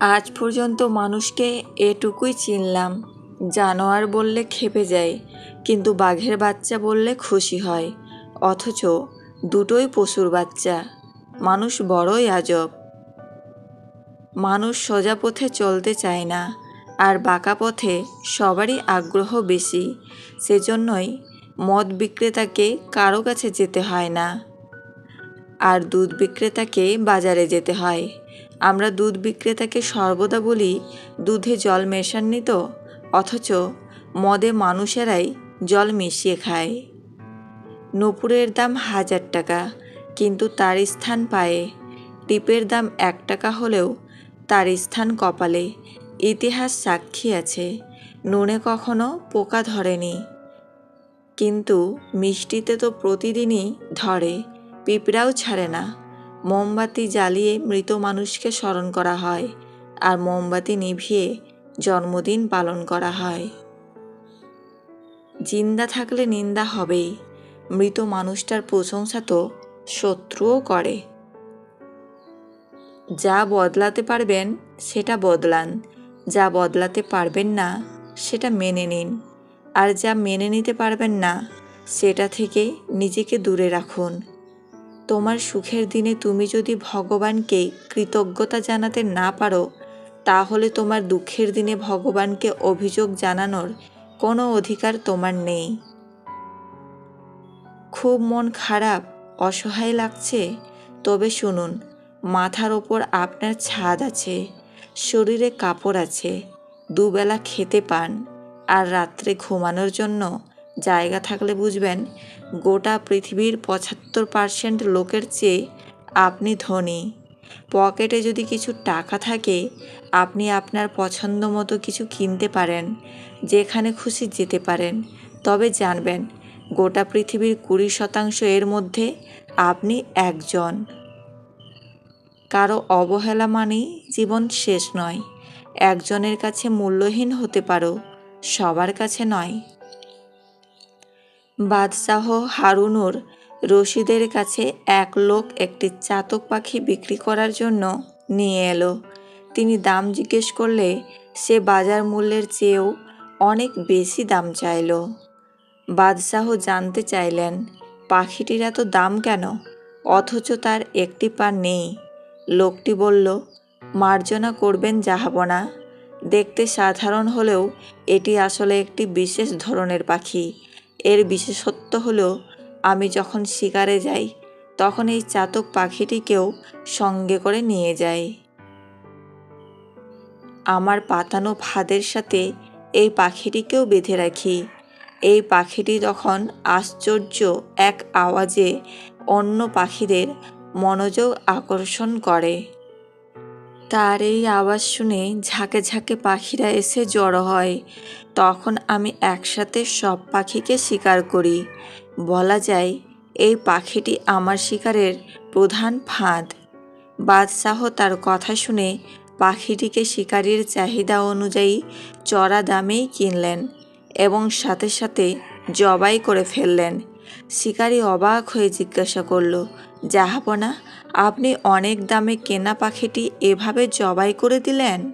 আজ পর্যন্ত মানুষকে এটুকুই চিনলাম, জানোয়ার বললে খেপে যায়, কিন্তু বাঘের বাচ্চা বললে খুশি হয়। অথচ দুটোই পশুর বাচ্চা, মানুষ বড়ই আজব। মানুষ সোজা পথে চলতে চায় না, আর বাঁকা পথে সবারই আগ্রহ বেশি, সেজন্যই মদ বিক্রেতাকে কারও কাছে যেতে হয় না। আর দুধ বিক্রেতাকে বাজারে যেতে হয় আমরা দুধ বিক্রেতাকে সর্বদা বলি, দুধে জল মেশাননি তো? অথচ মদে মানুষেরাই জল মিশিয়ে খায়। নূপুরের দাম হাজার টাকা, কিন্তু তার স্থান পায়ে। টিপের দাম এক টাকা হলেও তার স্থান কপালে ইতিহাস সাক্ষী আছে, নুনে কখনো পোকা ধরেনি। কিন্তু মিষ্টিতে তো প্রতিদিনই ধরে, পিঁপড়াও ছাড়ে না। মোমবাতি জ্বালিয়ে মৃত মানুষকে স্মরণ করা হয় আর মোমবাতি নিভিয়ে জন্মদিন পালন করা হয়। জিন্দা থাকলে নিন্দা হবেই, মৃত মানুষটার প্রশংসা তো শত্রুও করে। যা বদলাতে পারবেন, সেটা বদলান। যা বদলাতে পারবেন না, সেটা মেনে নিন। আর যা মেনে নিতে পারবেন না, সেটা থেকে নিজেকে দূরে রাখুন। তোমার সুখের দিনে তুমি যদি ভগবানকে কৃতজ্ঞতা জানাতে না পারো, তাহলে তোমার দুঃখের দিনে ভগবানকে অভিযোগ জানানোর কোনো অধিকার তোমার নেই। খুব মন খারাপ, অসহায় লাগছে। তবে শুনুন, মাথার ওপর আপনার ছাদ আছে, শরীরে কাপড় আছে, দুবেলা খেতে পান, আর রাত্রে ঘুমানোর জন্য জায়গা থাকলে বুঝবেন, গোটা পৃথিবীর পঁচাত্তর পার্সেন্ট লোকের চেয়ে আপনি ধনী। পকেটে যদি কিছু টাকা থাকে, আপনি আপনার পছন্দ মতো কিছু কিনতে পারেন, যেখানে খুশি যেতে পারেন। তবে জানবেন, গোটা পৃথিবীর কুড়ি শতাংশ এর মধ্যে আপনি একজন। কারও অবহেলা মানেই জীবন শেষ নয়। একজনের কাছে মূল্যহীন হতে পারো, সবার কাছে নয়। বাদশাহ হারুনুর রশিদের কাছে এক লোক একটি চাতক পাখি বিক্রি করার জন্য নিয়ে এলো। তিনি দাম জিজ্ঞেস করলে সে বাজার মূল্যের চেয়েও অনেক বেশি দাম চাইল। বাদশাহ জানতে চাইলেন, পাখিটির এত দাম কেন? অথচ তার একটি পা নেই। লোকটি বলল, মার্জনা করবেন যাহাবনা। দেখতে সাধারণ হলেও এটি আসলে একটি বিশেষ ধরনের পাখি। এর বিশেষত্ব হলো, আমি যখন শিকারে যাই, তখন এই চাতক পাখিটিকেও সঙ্গে করে নিয়ে যাই। আমার পাতানো ফাঁদের সাথে এই পাখিটিকেও বেঁধে রাখি। এই পাখিটি তখন আশ্চর্য এক আওয়াজে অন্য পাখিদের মনোযোগ আকর্ষণ করে। তার এই আওয়াজ শুনে ঝাঁকে ঝাঁকে পাখিরা এসে জড়ো হয়। তখন আমি একসাথে সব পাখিকে শিকার করি। বলা যায়, এই পাখিটি আমার শিকারের প্রধান ফাঁদ। বাদশাহ তার কথা শুনে পাখিটিকে শিকারির চাহিদা অনুযায়ী চড়া দামেই কিনলেন এবং সাথে সাথে জবাই করে ফেললেন। শিকারি অবাক হয়ে জিজ্ঞাসা করল যাহাবনা আপনি অনেক দামে কেনা পাখিটি এভাবে জবাই করে দিলেন?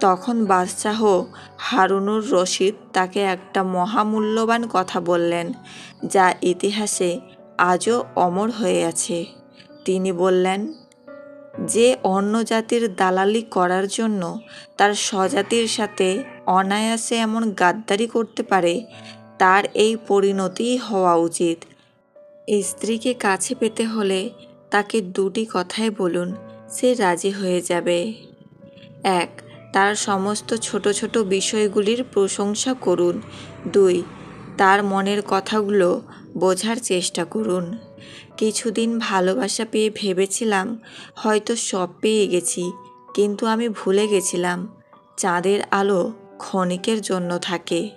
তখন বাদশাহ হারুনুর রশিদ তাকে একটা মহামূল্যবান কথা বললেন, যা ইতিহাসে আজও অমর হয়ে আছে। তিনি বললেন, যে অন্য জাতির দালালি করার জন্য তার স্বজাতির সাথে অনায়াসে এমন গাদ্দারি করতে পারে তার এই পরিণতিই হওয়া উচিত। স্ত্রীকে কাছে পেতে হলে তাকে দুটি কথাই বলুন, সে রাজি হয়ে যাবে। এক, তার সমস্ত ছোট ছোট বিষয়গুলির প্রশংসা করুন। দুই, তার মনের কথাগুলো বোঝার চেষ্টা করুন। কিছুদিন ভালোবাসা পেয়ে ভেবেছিলাম, হয়তো সব পেয়ে গেছি, কিন্তু আমি ভুলে গেছিলাম। চাঁদের আলো ক্ষণিকের জন্য থাকে।